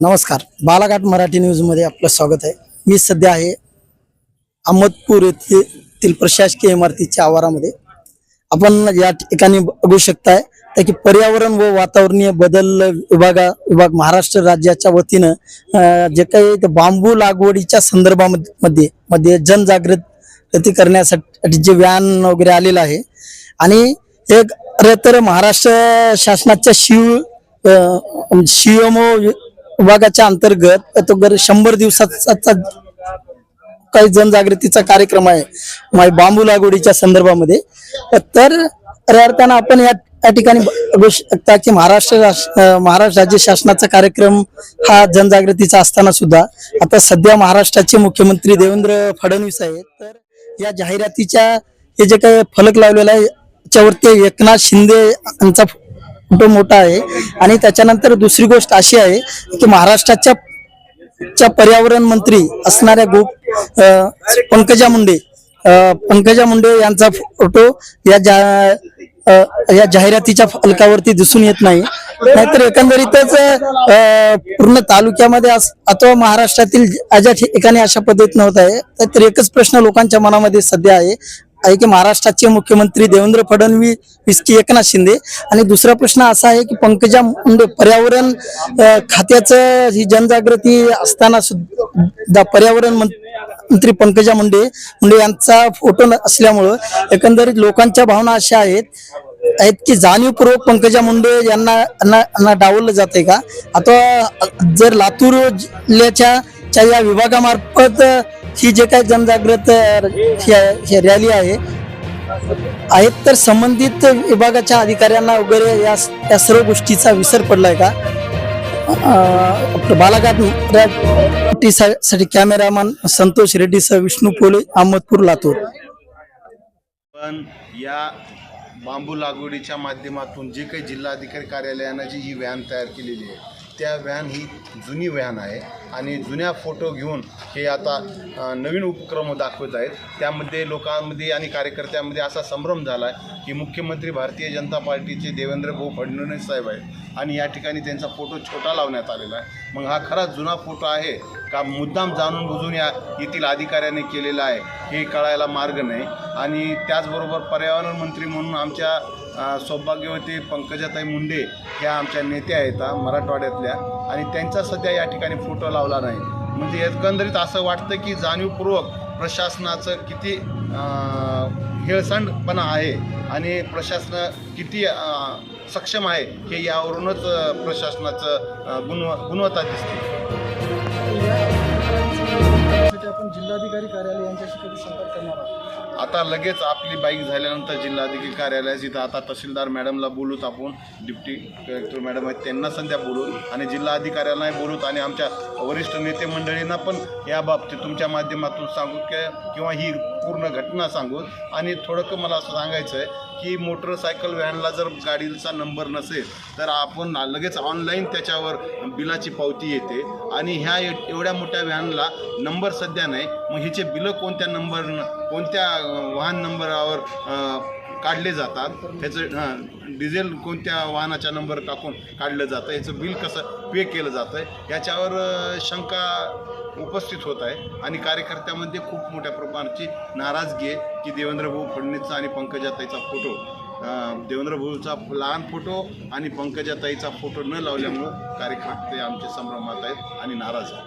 नमस्कार. बालाघाट मराठी न्यूजमध्ये आपलं स्वागत आहे. मी सध्या आहे अहमदपूर येथील प्रशासकीय इमारतीच्या आवारामध्ये. आपण या ठिकाणी बघू शकताय तर की पर्यावरण व वातावरणीय बदल विभागा विभाग महाराष्ट्र राज्याच्या वतीनं जे काही बांबू लागवडीच्या संदर्भामध्ये मध्ये मध्ये जनजागृती करण्यासाठी जे व्यान वगैरे आलेलं आहे. आणि एक खरं तर महाराष्ट्र शासनाच्या शिव शिवमो विभागाच्या अंतर्गत तो गर शंभर दिवसाचा काही जनजागृतीचा कार्यक्रम आहे. मा- बांबू लागवडीच्या संदर्भामध्ये. तर खऱ्या अर्थानं आपण या या ठिकाणी बघू शकता की महाराष्ट्र महाराष्ट्र राज्य शासनाचा कार्यक्रम हा जनजागृतीचा असताना सुद्धा आता सध्या महाराष्ट्राचे मुख्यमंत्री देवेंद्र फडणवीस आहेत. तर या जाहिरातीच्या हे जे काही फलक लावलेला आहे त्याच्यावरती एकनाथ शिंदे यांचा फोटो मोठा आहे. आणि त्याच्यानंतर दुसरी गोष्ट अशी आहे की महाराष्ट्राच्या च्या पर्यावरण मंत्री असणाऱ्या गो पंकजा मुंडे पंकजा मुंडे यांचा फोटो या जा या जाहिरातीच्या फलकावरती दिसून येत नाही. नाहीतर एकंदरीतच अ, पूर्ण तालुक्यामध्ये अथवा महाराष्ट्रातील ज्या ठिकाणी अशा पद्धतीनं होत आहे. तर एकच प्रश्न लोकांच्या मनामध्ये सध्या आहे. आहे की महाराष्ट्राचे मुख्यमंत्री देवेंद्र फडणवीस की एकनाथ शिंदे. आणि दुसरा प्रश्न असा आहे की पंकजा मुंडे पर्यावरण खात्याचं ही जनजागृती असताना सुद्धा पर्यावरण मं- मंत्री पंकजा मुंडे मुंडे यांचा फोटो न- असल्यामुळं एकंदरीत लोकांच्या भावना अशा आहेत आहेत की जाणीवपूर्वक पंकजा मुंडे यांना डावलं यांना डावललं जाते का? अथवा जर लातूर जिल्ह्याच्या च्या या विभागामार्फत ही जे काही जनजागृत रॅली आहे आहेत तर संबंधित विभागाच्या अधिकाऱ्यांना वगैरे या या सर्व गोष्टीचा विसर पडलाय का? बालाघाट सा- साठी कॅमेरामॅन संतोष रेड्डी सह विष्णू पोले अहमदपूर लातूर. पण या बांबू लागवडीच्या माध्यमातून जे काही जिल्हाधिकारी कार्यालयानं जी ही व्हॅन तयार केलेली आहे त्या व्हॅन ही जुनी व्हॅन आहे आणि जुन्या फोटो घेऊन हे आता नवीन उपक्रम दाखवत आहेत. त्यामध्ये लोकांमध्ये आणि कार्यकर्त्यांमध्ये असा संभ्रम झाला आहे की मुख्यमंत्री भारतीय जनता पार्टीचे देवेंद्र भाऊ फडणवीस साहेब आहेत आणि या ठिकाणी त्यांचा फोटो छोटा लावण्यात आलेला आहे. मग हा खरा जुना फोटो आहे का? मुद्दाम जाणून बुजून या येथील अधिकाऱ्याने केलेला आहे. हे कळायला मार्ग नाही. आणि त्याचबरोबर पर्यावरण मंत्री म्हणून आमच्या सौभाग्यवती पंकजाताई मुंडे ह्या आमच्या नेत्या आहेत मराठवाड्यातल्या. आणि त्यांचा सध्या या ठिकाणी फोटो लावला नाही. म्हणजे एकंदरीत असं वाटतं की जाणीवपूर्वक प्रशासनाचं किती हेळसांडपणा आहे आणि प्रशासन किती सक्षम आहे हे यावरूनच प्रशासनाचं गुणव गुणवत्ता दिसते. आपण जिल्हाधिकारी कार्यालय यांच्याशी कधी संपर्क करणार आहोत? आता लगेच आपली बाईक झाल्यानंतर जिल्हाधिकारी कार्यालयात इथं आता तहसीलदार मॅडमला बोलूत आपण. डिप्टी कलेक्टर मॅडम आहेत त्यांना सध्या बोलूत आणि जिल्हाधिकाऱ्यांनाही बोलूत आणि आमच्या वरिष्ठ नेते मंडळींना पण या बाबतीत तुमच्या माध्यमातून सांगू किंवा ही पूर्ण घटना सांगू आणि थोडंकं मला असं सांगायचं आहे की मोटरसायकल व्हॅनला जर गाडीचा नंबर नसेल तर आपण लगेच ऑनलाईन त्याच्यावर बिलाची पावती येते आणि ह्या एवढ्या मोठ्या व्हॅनला नंबर सध्या नाही. मग हिचे बिलं कोणत्या नंबर कोणत्या वाहन नंबरावर काढले जातात. ह्याचं डिझेल कोणत्या वाहनाच्या नंबर टाकून काढलं जातं याचं बिल कसं पे केलं जातं याच्यावर शंका उपस्थित होत आहे. आणि कार्यकर्त्यामध्ये खूप मोठ्या प्रमाणाची नाराजगी आहे की देवेंद्रभाऊ फडणवीसचा आणि पंकजाताईचा फोटो. देवेंद्रभाऊचा लहान फोटो आणि पंकजाताईचा फोटो न लावल्यामुळं कार्यकर्ते आमचे संभ्रमात आहेत आणि नाराज आहेत.